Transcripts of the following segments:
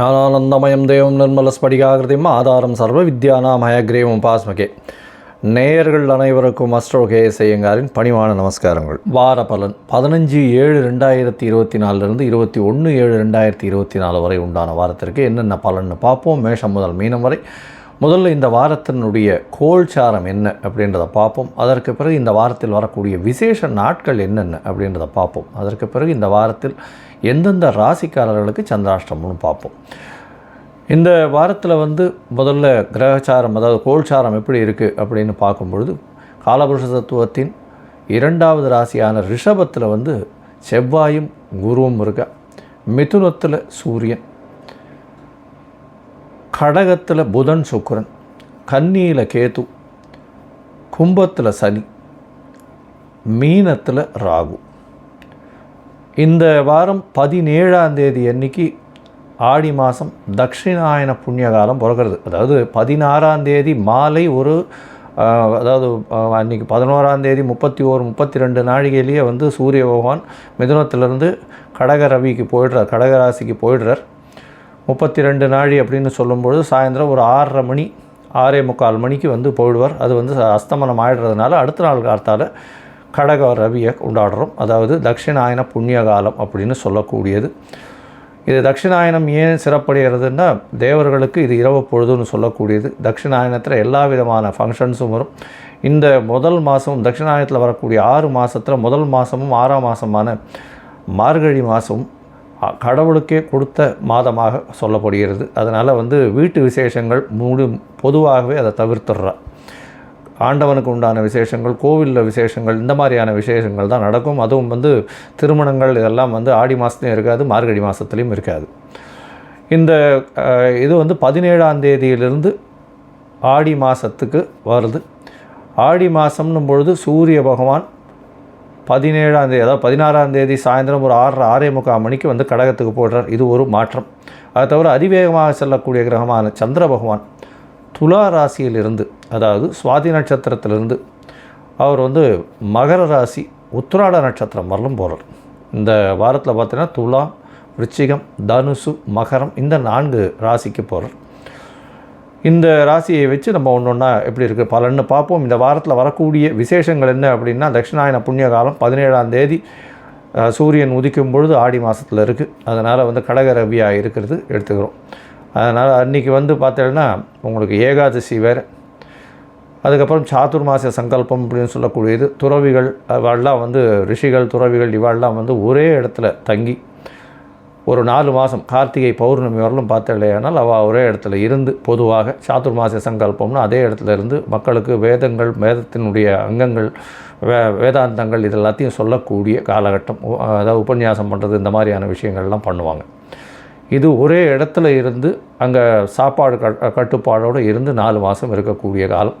ஞானானந்தமயம் தேவம் நிர்மலஸ்படிகாகிருதிம் ஆதாரம் சர்வ வித்யானாம் ஹயக்ரீவம் பாஸ்மகே நேயர்கள் அனைவருக்கும் அஸ்ட்ரோ கேஎஸ் ஐயங்காரின் பணிவான நமஸ்காரங்கள். வார பலன் பதினஞ்சு ஏழு ரெண்டாயிரத்தி இருபத்தி நாலுலேருந்து இருபத்தி ஒன்று ஏழு ரெண்டாயிரத்தி இருபத்தி நாலு வரை உண்டான வாரத்திற்கு என்னென்ன பலன்னு பார்ப்போம். மேஷம் முதல் மீனம் வரை. முதல்ல இந்த வாரத்தினுடைய கோல்சாரம் என்ன அப்படின்றத பார்ப்போம். அதற்கு பிறகு இந்த வாரத்தில் வரக்கூடிய விசேஷ நாட்கள் என்னென்ன அப்படின்றத பார்ப்போம். அதற்கு பிறகு இந்த வாரத்தில் எந்தெந்த ராசிக்காரர்களுக்கு சந்திராஷ்டமம்னு பார்ப்போம். இந்த வாரத்தில் வந்து முதல்ல கிரகச்சாரம் அதாவது கோல்சாரம் எப்படி இருக்குது அப்படின்னு பார்க்கும்பொழுது காலபுருஷ தத்துவத்தின் இரண்டாவது ராசியான ரிஷபத்தில் வந்து செவ்வாயும் குருவும் இருக்க மிதுனத்தில் சூரியன் கடகத்தில் புதன் சுக்கரன் கன்னியில் கேது கும்பத்தில் சனி மீனத்தில் ராகு. இந்த வாரம் பதினேழாம் தேதி அன்னைக்கு ஆடி மாதம் தட்சிணாயன புண்ணிய காலம் பிறக்கிறது. அதாவது பதினாறாம் தேதி மாலை ஒரு அதாவது அன்றைக்கி பதினோராம் தேதி முப்பத்தி ஓரு முப்பத்தி ரெண்டு நாழிகையிலேயே வந்து சூரிய பகவான் மிதுனத்திலேருந்து கடக ரவிக்கு போயிடுறார் கடக ராசிக்கு போயிடுறார். முப்பத்தி ரெண்டு நாழி அப்படின்னு சொல்லும்பொழுது சாயந்தரம் ஒரு ஆறரை மணி ஆறே முக்கால் மணிக்கு வந்து போயிடுவார். அது வந்து அஸ்தமனம் ஆயிடுறதுனால அடுத்த நாள் காலத்தால் கடக ரவியை கொண்டாடுறோம். அதாவது தட்சிணாயன புண்ணிய காலம் அப்படின்னு சொல்லக்கூடியது. இது தட்சிணாயனம் ஏன் சிறப்படைகிறதுன்னா தேவர்களுக்கு இது இரவு பொழுதுன்னு சொல்லக்கூடியது. தட்சிணாயனத்தில் எல்லா விதமான ஃபங்க்ஷன்ஸும் வரும். இந்த முதல் மாதம் தட்சிணாயனத்தில் வரக்கூடிய ஆறு மாதத்தில் முதல் மாதமும் ஆறாம் மாதமான மார்கழி மாதமும் கடவுளுக்கே கொடுத்த மாதமாக சொல்லப்படுகிறது. அதனால் வந்து வீட்டு விசேஷங்கள் முழு பொதுவாகவே அதை தவிர்த்துடுறா. ஆண்டவனுக்கு உண்டான விசேஷங்கள் கோவிலில் விசேஷங்கள் இந்த மாதிரியான விசேஷங்கள் தான் நடக்கும். அதுவும் வந்து திருமணங்கள் இதெல்லாம் வந்து ஆடி மாதத்துலையும் இருக்காது மார்கழி மாதத்துலேயும் இருக்காது. இந்த இது வந்து பதினேழாம் தேதியிலிருந்து ஆடி மாதத்துக்கு வருது. ஆடி மாதம்னும் பொழுது சூரிய பகவான் பதினேழாம் தேதி அதாவது பதினாறாம் தேதி சாயந்தரம் ஒரு ஆறரை ஆறே முக்கால் மணிக்கு வந்து கடகத்துக்கு போடுறார். இது ஒரு மாற்றம். அதை தவிர அதிவேகமாக செல்லக்கூடிய கிரகமான சந்திர பகவான் துலா ராசியிலிருந்து அதாவது சுவாதி நட்சத்திரத்திலிருந்து அவர் வந்து மகர ராசி உத்திராட நட்சத்திரம் வரலும் போகிறார் இந்த வாரத்தில் பார்த்தீங்கன்னா துலா விருச்சிகம் தனுசு மகரம் இந்த நான்கு ராசிக்கு போகிறார் இந்த ராசியை வச்சு நம்ம ஒன்று ஒன்றா எப்படி இருக்குது பலன்னு பார்ப்போம். இந்த வாரத்தில் வரக்கூடிய விசேஷங்கள் என்ன அப்படின்னா தட்சிணாயன புண்ணிய காலம் பதினேழாம் தேதி சூரியன் உதிக்கும் பொழுது ஆடி மாதத்தில் இருக்குது அதனால் வந்து கடக ரவியாக இருக்கிறது எடுத்துக்கிறோம். அதனால் அன்றைக்கி வந்து பார்த்தீங்கன்னா உங்களுக்கு ஏகாதசி வேறு அதுக்கப்புறம் சாதுர்மாச சங்கல்பம் அப்படின்னு சொல்லக்கூடியது. துறவிகள் இவாள்லாம் வந்து ரிஷிகள் துறவிகள் இவாள்லாம் வந்து ஒரே இடத்துல தங்கி ஒரு நாலு மாதம் கார்த்திகை பௌர்ணமி வரலும் பார்த்தலையானால் அவள் ஒரே இடத்துல இருந்து பொதுவாக சாதுர்மாச சங்கல்பம்னு அதே இடத்துல இருந்து மக்களுக்கு வேதங்கள் வேதத்தினுடைய அங்கங்கள் வே வேதாந்தங்கள் இது எல்லாத்தையும் சொல்லக்கூடிய காலகட்டம். அதாவது உபன்யாசம் பண்ணுறது இந்த மாதிரியான விஷயங்கள்லாம் பண்ணுவாங்க. இது ஒரே இடத்துல இருந்து அங்கே சாப்பாடு கட் கட்டுப்பாடோடு இருந்து நாலு மாதம் இருக்கக்கூடிய காலம்.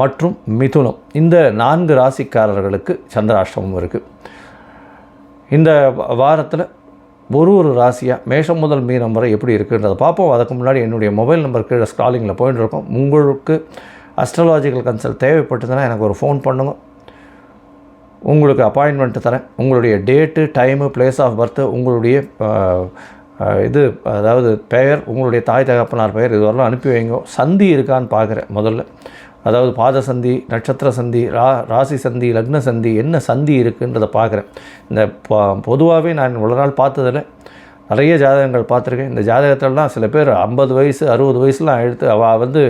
மற்றும் மிதுனம். இந்த நான்கு ராசிக்காரர்களுக்கு சந்திராஷ்டமம் இருக்குது இந்த வாரத்தில் ஒரு ஒரு ராசியாக மேஷம் முதல் மீனம் வரை எப்படி இருக்குன்றதை பார்ப்போம். அதுக்கு முன்னாடி என்னுடைய மொபைல் நம்பர் கீழே ஸ்காலிங்கில் போயிட்டு இருக்கோம். உங்களுக்கு அஸ்ட்ராலாஜிக்கல் கன்சல்ட் தேவைப்பட்டதுன்னா எனக்கு ஒரு ஃபோன் பண்ணுங்க. உங்களுக்கு அப்பாயின்மெண்ட் தரேன். உங்களுடைய date time place of birth உங்களுடைய இது அதாவது பெயர் உங்களுடைய தாய் தகப்பனார் பெயர் இதுவரெல்லாம் அனுப்பி வைங்க. சந்தி இருக்கான்னு பார்க்குறேன் முதல்ல. அதாவது பாத சந்தி நட்சத்திர சந்தி ரா ராசி சந்தி லக்ன சந்தி என்ன சந்தி இருக்குன்றதை பார்க்குறேன். இந்த பொதுவாகவே நான் இவ்வளோ நாள் பார்த்ததில் நிறைய ஜாதகங்கள் பார்த்துருக்கேன். இந்த ஜாதகத்திலலாம் சில பேர் ஐம்பது வயசு அறுபது வயசுலாம் எடுத்து அவள் வந்து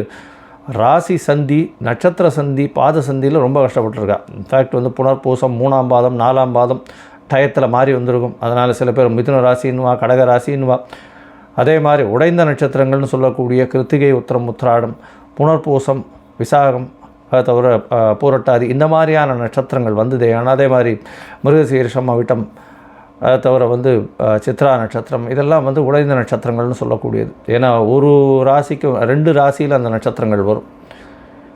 ராசி சந்தி நட்சத்திர சந்தி பாத சந்தியில் ரொம்ப கஷ்டப்பட்டுருக்கா. இன்ஃபேக்ட் வந்து புனர்பூசம் மூணாம் பாதம் நாலாம் பாதம் டயத்தில் மாறி வந்திருக்கும். அதனால் சில பேர் மிதுன ராசின்னுவா கடக ராசின்னுவா. அதே மாதிரி உடைந்த நட்சத்திரங்கள்னு சொல்லக்கூடிய கிருத்திகை உத்திரம் உத்திராடம் புனர்பூசம் விசாகம் அதை தவிர பூரட்டாதி இந்த மாதிரியான நட்சத்திரங்கள் வந்ததே. ஆனால் அதே மாதிரி மிருகசீரிஷம் அவிட்டம் அதை தவிர வந்து சித்ரா நட்சத்திரம் இதெல்லாம் வந்து உடைந்த நட்சத்திரங்கள்னு சொல்லக்கூடியது. ஏன்னா ஒரு ராசிக்கும் ரெண்டு ராசியில் அந்த நட்சத்திரங்கள் வரும்.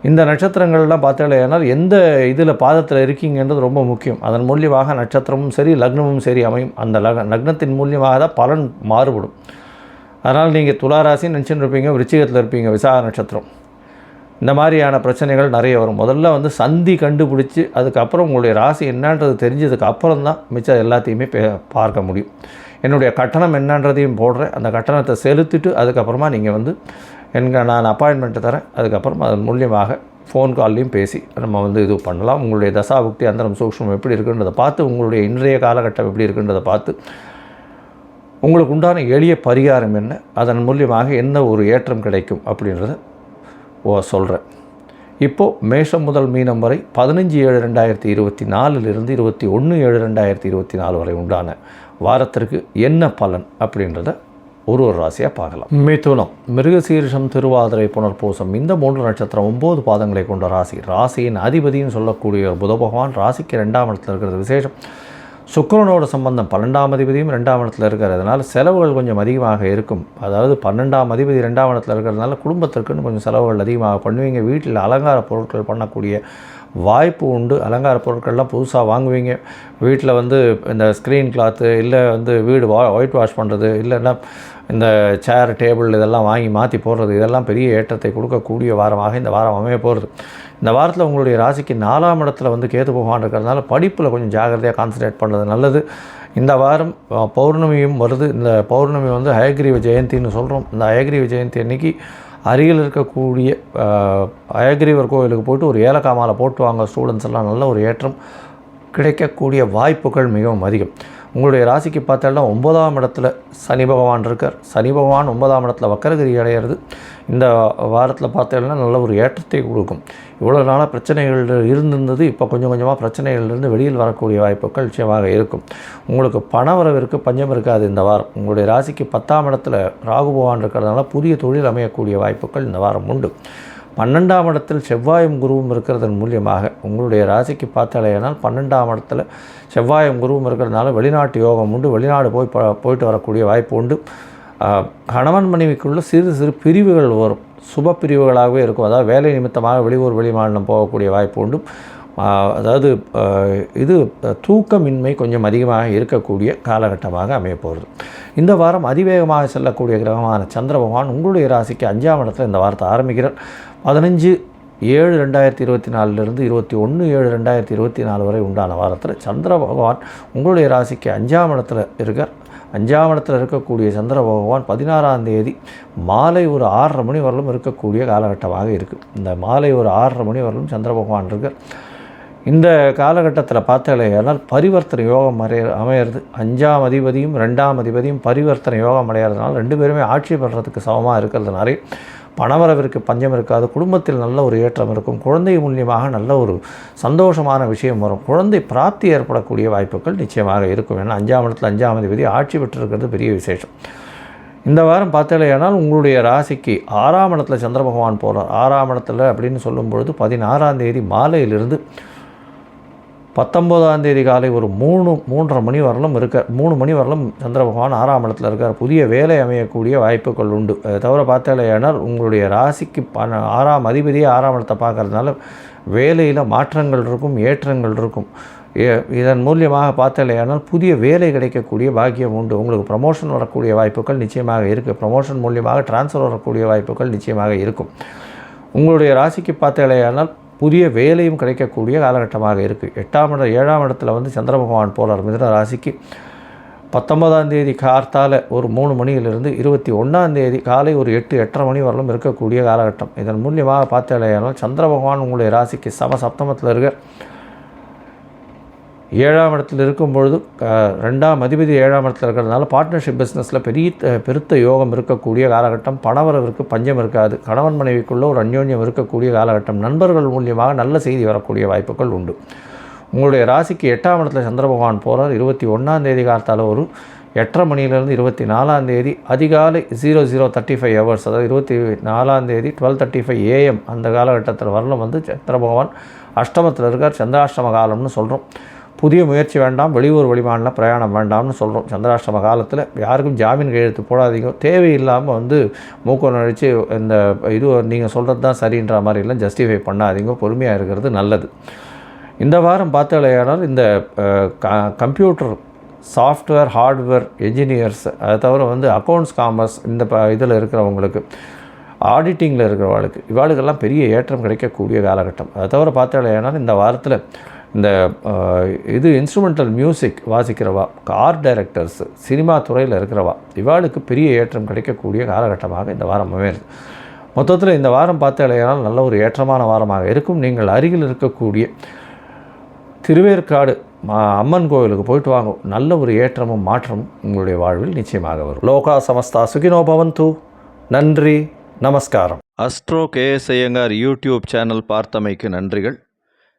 இந்த நட்சத்திரங்கள்லாம் பார்த்தாலேனால் எந்த இதில் பாதத்தில் இருக்கீங்கன்றது ரொம்ப முக்கியம். அதன் மூலியமாக நட்சத்திரமும் சரி லக்னமும் சரி அமையும். அந்த லக லக்னத்தின் மூலியமாக தான் பலன் மாறுபடும். அதனால் நீங்கள் துளாராசின்னு நினச்சின்னு இருப்பீங்க விருச்சிகத்தில் இருப்பீங்க விசாக நட்சத்திரம். இந்த மாதிரியான பிரச்சனைகள் நிறைய வரும். முதல்ல வந்து சந்தி கண்டுபிடிச்சி அதுக்கப்புறம் உங்களுடைய ராசி என்னன்றது தெரிஞ்சதுக்கு அப்புறம் தான் மிச்சம் எல்லாத்தையுமே பே பார்க்க முடியும். என்னுடைய கட்டணம் என்னன்றதையும் போடுறேன். அந்த கட்டணத்தை செலுத்திட்டு அதுக்கப்புறமா நீங்கள் வந்து என்கிற நான் அப்பாயின்மெண்ட்டு தரேன். அதுக்கப்புறம் அதன் மூலியமாக ஃபோன் கால்லையும் பேசி நம்ம வந்து இது பண்ணலாம். உங்களுடைய தசாபுக்தி அந்தரம் சூக்ஷ்மம் எப்படி இருக்குன்றதை பார்த்து உங்களுடைய இன்றைய காலகட்டம் எப்படி இருக்குன்றதை பார்த்து உங்களுக்கு உண்டான எளிய பரிகாரம் என்ன அதன் மூலியமாக என்ன ஒரு ஏற்றம் கிடைக்கும் அப்படின்றத ஓ சொல்கிறேன் இப்போது மேஷம் முதல் மீனம் வரை பதினஞ்சு ஏழு ரெண்டாயிரத்தி இருபத்தி நாலுலேருந்து இருபத்தி ஒன்று ஏழு ரெண்டாயிரத்தி இருபத்தி நாலு வரை உண்டான வாரத்திற்கு என்ன பலன் அப்படின்றத ஒரு ஒரு ராசியாக பார்க்கலாம். மிதுனம். மிருகசீரிஷம் திருவாதிரை புனர்பூசம் இந்த மூன்று நட்சத்திரம் ஒம்பது பாதங்களை கொண்ட ராசி. ராசியின் அதிபதியும் சொல்லக்கூடிய புத பகவான் ராசிக்கு ரெண்டாம் இடத்துல இருக்கிறது விசேஷம். சுக்கரனோட சம்பந்தம் பன்னெண்டாம் அதிபதியும் ரெண்டாம் இடத்துல இருக்கிறதுனால செலவுகள் கொஞ்சம் அதிகமாக இருக்கும். அதாவது பன்னெண்டாம் அதிபதி ரெண்டாம் இடத்துல இருக்கிறதுனால குடும்பத்திற்குன்னு கொஞ்சம் செலவுகள் அதிகமாக பண்ணுவீங்க. வீட்டில் அலங்கார பொருட்கள் பண்ணக்கூடிய வாய்ப்பு உண்டு. அலங்கார பொருட்கள்லாம் புதுசாக வாங்குவீங்க. வீட்டில் வந்து இந்த ஸ்க்ரீன் கிளாத்து இல்லை வந்து வீடு வா ஒயிட் வாஷ் பண்ணுறது இல்லைன்னா இந்த சேர் டேபிள் இதெல்லாம் வாங்கி மாற்றி போடுறது இதெல்லாம் பெரிய ஏற்றத்தை கொடுக்கக்கூடிய வாரமாக இந்த வாரம் அமைய போகிறது இந்த வாரத்தில் உங்களுடைய ராசிக்கு நாலாம் இடத்துல வந்து கேது பகவான் இருக்கிறதுனால படிப்பில் கொஞ்சம் ஜாகிரதையாக கான்சன்ட்ரேட் பண்ணுறது நல்லது. இந்த வாரம் பௌர்ணமியும் வருது. இந்த பௌர்ணமி வந்து ஹயக்ரீவ ஜெயந்தின்னு சொல்கிறோம் இந்த ஹயக்ரீவ ஜெயந்தி அன்னைக்கு அருகில் இருக்கக்கூடிய அயக்ரீவர் கோவிலுக்கு போயிட்டு ஒரு ஏலக்காய் மாலை போட்டு வாங்க. ஸ்டூடெண்ட்ஸ் எல்லாம் நல்ல ஒரு ஏற்றம் கிடைக்கக்கூடிய வாய்ப்புகள் மிகவும் அதிகம். உங்களுடைய ராசிக்கு பார்த்தாலும் ஒன்பதாம் இடத்துல சனி பகவான் இருக்கார். சனி பகவான் ஒன்பதாம் இடத்துல வக்கரகிரி அடையிறது. இந்த வாரத்தில் பார்த்தீங்கன்னா நல்ல ஒரு ஏற்றத்தை கொடுக்கும். இவ்வளோ நாளாக பிரச்சனைகள் இருந்திருந்தது இப்போ கொஞ்சம் கொஞ்சமாக பிரச்சனைகள்லேருந்து வெளியில் வரக்கூடிய வாய்ப்புகள் நிச்சயமாக இருக்கும். உங்களுக்கு பண வரவிற்கு பஞ்சம் இருக்காது இந்த வாரம். உங்களுடைய ராசிக்கு பத்தாம் இடத்துல ராகு பகவான் இருக்கிறதுனால புதிய தொழில் அமையக்கூடிய வாய்ப்புகள் இந்த வாரம் உண்டு. பன்னெண்டாம் இடத்தில் செவ்வாயும் குருவும் இருக்கிறதன் மூலியமாக உங்களுடைய ராசிக்கு பார்த்தாலேயானால் பன்னெண்டாம் இடத்துல செவ்வாயும் குருவும் இருக்கிறதுனால வெளிநாட்டு யோகம் உண்டு. வெளிநாடு போய் போயிட்டு வரக்கூடிய வாய்ப்பு உண்டு. கணவன் மனைவிக்குள்ள சிறு சிறு பிரிவுகள் வரும். சுப பிரிவுகளாகவே இருக்கும். அதாவது வேலை நிமித்தமாக வெளியூர் வெளிமாநிலம் போகக்கூடிய வாய்ப்பு உண்டு. அதாவது இது தூக்கமின்மை கொஞ்சம் அதிகமாக இருக்கக்கூடிய காலகட்டமாக அமைய போகிறது இந்த வாரம் அதிவேகமாக செல்லக்கூடிய கிரகமான சந்திர பகவான் உங்களுடைய ராசிக்கு அஞ்சாம் இடத்தில் இந்த வாரத்தை ஆரம்பிக்கிறார். பதினஞ்சு ஏழு ரெண்டாயிரத்தி இருபத்தி நாலுலேருந்து இருபத்தி ஒன்று ஏழு ரெண்டாயிரத்தி இருபத்தி நாலு வரை உண்டான வாரத்தில் சந்திர பகவான் உங்களுடைய ராசிக்கு அஞ்சாம் இடத்துல இருக்கார். அஞ்சாம் இடத்துல இருக்கக்கூடிய சந்திர பகவான் பதினாறாம் தேதி மாலை ஒரு ஆறரை மணி வரலும் இருக்கக்கூடிய காலகட்டமாக இருக்குது இந்த மாலை ஒரு ஆறரை மணி வரலும் சந்திர பகவான் இருக்கார். இந்த காலகட்டத்தில் பார்த்தாலேயானால் பரிவர்த்தனை யோகம் அடைய அமையிறது. அஞ்சாம் அதிபதியும் ரெண்டாம் அதிபதியும் பரிவர்த்தனை யோகம் அடையிறதுனால ரெண்டு பேருமே ஆட்சி பண்ணுறதுக்கு சமமாக இருக்கிறதுனாலே பணவரவிற்கு பஞ்சம் இருக்காது. குடும்பத்தில் நல்ல ஒரு ஏற்றம் இருக்கும். குழந்தை மூலியமாக நல்ல ஒரு சந்தோஷமான விஷயம் வரும். குழந்தை பிராப்தி ஏற்படக்கூடிய வாய்ப்புகள் நிச்சயமாக இருக்கும். ஏன்னா அஞ்சாம் இடத்துல அஞ்சாம் அதிபதி ஆட்சி பெற்றிருக்கிறது பெரிய விசேஷம். இந்த வாரம் பார்த்தாலேயானால் உங்களுடைய ராசிக்கு ஆறாம் இடத்துல சந்திர பகவான் போகிறார் ஆறாம் இடத்துல அப்படின்னு சொல்லும் பொழுது பதினாறாம் தேதி மாலையிலிருந்து பத்தொம்போதாம் தேதி காலை ஒரு மூணு மூன்றரை மணி வரலும் இருக்க மூணு மணி வரலும் சந்திர பகவான் ஆறாம் இடத்துல இருக்கார். புதிய வேலை அமையக்கூடிய வாய்ப்புகள் உண்டு. அதை தவிர பார்த்தாலேயானால் உங்களுடைய ராசிக்கு பண ஆறாம் அதிபதியே ஆறாம் இடத்தை பார்க்கறதுனால வேலையில் மாற்றங்கள் இருக்கும் ஏற்றங்கள் இருக்கும். ஏ- இதன் மூலியமாக பார்த்தாலேயானால் புதிய வேலை கிடைக்கக்கூடிய பாக்கியம் உண்டு. உங்களுக்கு ப்ரமோஷன் வரக்கூடிய வாய்ப்புகள் நிச்சயமாக இருக்குது ப்ரமோஷன் மூலியமாக ட்ரான்ஸ்ஃபர் வரக்கூடிய வாய்ப்புகள் நிச்சயமாக இருக்கும். உங்களுடைய ராசிக்கு பார்த்தாலேயானால் புதிய வேலையும் கிடைக்கக்கூடிய காலகட்டமாக இருக்குது எட்டாம் இடம் ஏழாம் இடத்துல வந்து சந்திர பகவான் போகிறார் மிதன ராசிக்கு. பத்தொன்பதாம் தேதி கார்த்தால் ஒரு மூணு மணியிலிருந்து இருபத்தி ஒன்றாம் தேதி காலை ஒரு எட்டு எட்டரை மணி வரலும் இருக்கக்கூடிய காலகட்டம். இதன் மூலியமாக பார்த்தாலேயானால் சந்திர பகவான் உங்களுடைய ராசிக்கு சம சப்தமத்தில் இருக்க ஏழாம் இடத்தில் இருக்கும் பொழுது ரெண்டாம் அதிபதி ஏழாம் இடத்துல இருக்கிறதுனால பார்ட்னர்ஷிப் பிஸ்னஸில் பெரிய பெருத்த யோகம் இருக்கக்கூடிய காலகட்டம் பணவரவிற்கு பஞ்சம் இருக்காது. கணவன் மனைவிக்குள்ளே ஒரு அந்யோன்யம் இருக்கக்கூடிய காலகட்டம். நண்பர்கள் மூலியமாக நல்ல செய்தி வரக்கூடிய வாய்ப்புகள் உண்டு. உங்களுடைய ராசிக்கு எட்டாம் இடத்துல சந்திர பகவான் போகிறார் இருபத்தி ஒன்றாம் தேதி காலத்தால் ஒரு எட்டரை மணியிலேருந்து இருபத்தி நாலாம் தேதி அதிகாலை zero zero thirty five hours அதாவது இருபத்தி நாலாம் தேதி டுவெல் தேர்ட்டி ஃபைவ் ஏஎம் அந்த காலகட்டத்தில் வரலும் வந்து சந்திர பகவான் அஷ்டமத்தில் இருக்கார். சந்திராஷ்டம காலம்னு சொல்கிறோம் புதிய முயற்சி வேண்டாம் வெளியூர் வெளிமாநில பிரயாணம் வேண்டாம்னு சொல்கிறோம் சந்திராஷ்டம காலத்தில் யாருக்கும் ஜாமீன் கையெழுத்து போடாதீங்க. தேவையில்லாமல் வந்து மூக்கம் நடித்து இந்த இது நீங்கள் சொல்கிறது தான் சரின்ற மாதிரி எல்லாம் ஜஸ்டிஃபை பண்ணாதீங்க. பொறுமையாக இருக்கிறது நல்லது. இந்த வாரம் பார்த்தாலேயானால் இந்த க- கம்ப்யூட்டர் சாஃப்ட்வேர் ஹார்ட்வேர் என்ஜினியர்ஸ் அதை தவிர வந்து அக்கௌண்ட்ஸ் காமர்ஸ் இந்த ப இதில் இருக்கிறவங்களுக்கு ஆடிட்டிங்கில் இருக்கிறவங்களுக்கு இவாளுக்கெல்லாம் பெரிய ஏற்றம் கிடைக்கக்கூடிய காலகட்டம். அதை தவிர பார்த்தாலேயானால் இந்த வாரத்தில் இந்த இது இன்ஸ்ட்ருமெண்டல் மியூசிக் வாசிக்கிறவா ஆர்ட் டைரக்டர்ஸ் சினிமா துறையில் இருக்கிறவா இவாளுக்கு பெரிய ஏற்றம் கிடைக்கக்கூடிய காலகட்டமாக இந்த வாரம் அமையுது மொத்தத்தில் இந்த வாரம் பார்த்தாலேயானால் நல்ல ஒரு ஏற்றமான வாரமாக இருக்கும். நீங்கள் அருகில் இருக்கக்கூடிய திருவேற்காடு மா- அம்மன் கோவிலுக்கு போயிட்டு வாங்க. நல்ல ஒரு ஏற்றமும் மாற்றமும் உங்களுடைய வாழ்வில் நிச்சயமாக வரும். லோகா சமஸ்தா சுகினோ பவந்து. நன்றி நமஸ்காரம். Astro KS Iyengar YouTube channel பார்த்தமைக்கு நன்றிகள்.